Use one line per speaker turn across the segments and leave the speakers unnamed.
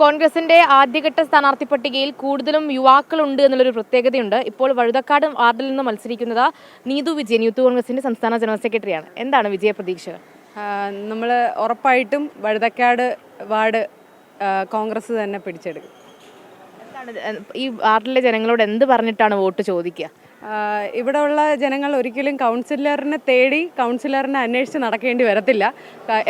കോൺഗ്രസിന്റെ ആദ്യഘട്ട സ്ഥാനാർത്ഥി പട്ടികയിൽ കൂടുതലും യുവാക്കളുണ്ട് എന്നുള്ളൊരു പ്രത്യേകതയുണ്ട്. ഇപ്പോൾ വഴുതക്കാട് വാർഡിൽ നിന്ന് മത്സരിക്കുന്നത് നീതു വിജയൻ യൂത്ത് കോൺഗ്രസിന്റെ സംസ്ഥാന ജനറൽ സെക്രട്ടറിയാണ്. എന്താണ് വിജയ പ്രതീക്ഷകൾ?
നമ്മൾ ഉറപ്പായിട്ടും വഴുതക്കാട് വാർഡ് കോൺഗ്രസ് തന്നെ പിടിച്ചെടുക്കും.
എന്താണ് ഈ വാർഡിലെ ജനങ്ങളോട് എന്ത് പറഞ്ഞിട്ടാണ് വോട്ട് ചോദിക്കുക?
ഇവിടെ ഉള്ള ജനങ്ങൾ ഒരിക്കലും കൗൺസിലറിനെ തേടി കൗൺസിലറിനെ അന്വേഷിച്ച് നടക്കേണ്ടി വരത്തില്ല.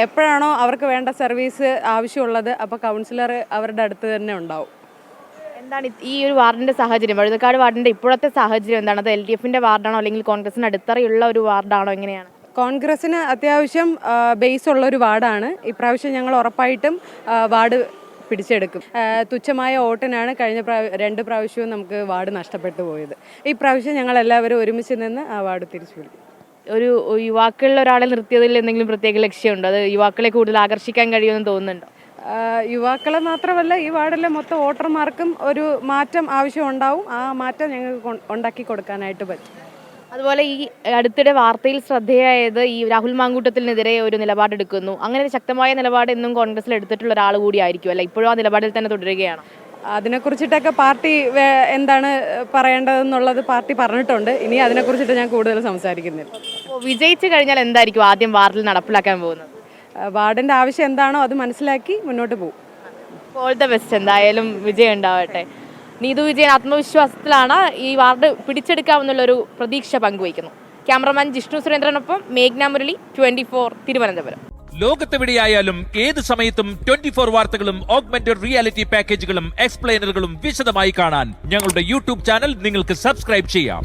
എപ്പോഴാണോ അവർക്ക് വേണ്ട സർവീസ് ആവശ്യമുള്ളത് അപ്പോൾ കൗൺസിലർ അവരുടെ അടുത്ത് തന്നെ ഉണ്ടാവും.
എന്താണ് ഈ ഒരു വാർഡിന്റെ സാഹചര്യം? വഴുതക്കാട് വാർഡിന്റെ ഇപ്പോഴത്തെ സാഹചര്യം എന്താണ്? അത് എൽ ഡി എഫിന്റെ വാർഡാണോ അല്ലെങ്കിൽ കോൺഗ്രസിന് അടിത്തറയുള്ള ഒരു വാർഡാണോ എങ്ങനെയാണ്?
കോൺഗ്രസിന് അത്യാവശ്യം ബേസ് ഉള്ള ഒരു വാർഡാണ്. ഇപ്രാവശ്യം ഞങ്ങൾ ഉറപ്പായിട്ടും വാർഡ് പിടിച്ചെടുക്കും. തുച്ഛമായ ഓട്ടനാണ് കഴിഞ്ഞ പ്രാവ രണ്ട് പ്രാവശ്യവും നമുക്ക് വാർഡ് നഷ്ടപ്പെട്ടു പോയത്. ഈ പ്രാവശ്യം ഞങ്ങൾ എല്ലാവരും ഒരുമിച്ച് നിന്ന് ആ വാർഡ് തിരിച്ചു പിടിക്കും
ഒരു യുവാക്കളിൽ ഒരാളെ നിർത്തിയതിൽ എന്തെങ്കിലും പ്രത്യേക ലക്ഷ്യമുണ്ടോ? അത് യുവാക്കളെ കൂടുതൽ ആകർഷിക്കാൻ കഴിയുമെന്ന് തോന്നുന്നുണ്ടോ?
യുവാക്കളെ മാത്രമല്ല ഈ വാർഡിലെ മൊത്തം വോട്ടർമാർക്കും ഒരു മാറ്റം ആവശ്യമുണ്ടാവും ആ മാറ്റം ഞങ്ങൾക്ക് ഉണ്ടാക്കി കൊടുക്കാനായിട്ട് പറ്റും.
അതുപോലെ ഈ അടുത്തിടെ വാർത്തയിൽ ശ്രദ്ധേയായത് ഈ രാഹുൽ മാങ്കൂട്ടത്തിനെതിരെ ഒരു നിലപാടെടുക്കുന്നു അങ്ങനെ ഒരു ശക്തമായ നിലപാട് എന്നും കോൺഗ്രസിൽ എടുത്തിട്ടുള്ള ഒരാൾ കൂടിയായിരിക്കും അല്ല? ഇപ്പോഴും ആ നിലപാടിൽ തന്നെ തുടരുകയാണ്.
അതിനെക്കുറിച്ചിട്ടൊക്കെ പാർട്ടി എന്താണ് പറയേണ്ടതെന്നുള്ളത് പാർട്ടി പറഞ്ഞിട്ടുണ്ട്. ഇനി അതിനെക്കുറിച്ചിട്ട് ഞാൻ കൂടുതൽ സംസാരിക്കുന്നില്ല.
വിജയിച്ചു കഴിഞ്ഞാൽ എന്തായിരിക്കും ആദ്യം വാർഡിൽ നടപ്പിലാക്കാൻ പോകുന്നത്?
വാർഡിന്റെ വാർഡിന്റെ ആവശ്യം എന്താണോ അത് മനസ്സിലാക്കി മുന്നോട്ട് പോകും.
ഓൾ ദ ബെസ്റ്റ് എന്തായാലും വിജയം ഉണ്ടാവട്ടെ. നീതു വിജയൻ ആത്മവിശ്വാസത്തിലാണ് ഈ വാർഡ് പിടിച്ചെടുക്കാമെന്നുള്ളൊരു പ്രതീക്ഷ പങ്കുവയ്ക്കുന്നു. ക്യാമറമാൻ ജിഷ്ണു സുരേന്ദ്രനൊപ്പം മേഘ്ന മുരളി ട്വന്റി ഫോർ തിരുവനന്തപുരം.
ലോകത്തെവിടെയായാലും ഏത് സമയത്തും ട്വന്റി ഫോർ വാർത്തകളും ഓഗ്മെന്റഡ് റിയാലിറ്റി പാക്കേജുകളും എക്സ്പ്ലെയിനറുകളും വിശദമായി കാണാൻ ഞങ്ങളുടെ യൂട്യൂബ് ചാനൽ നിങ്ങൾക്ക് സബ്സ്ക്രൈബ് ചെയ്യാം.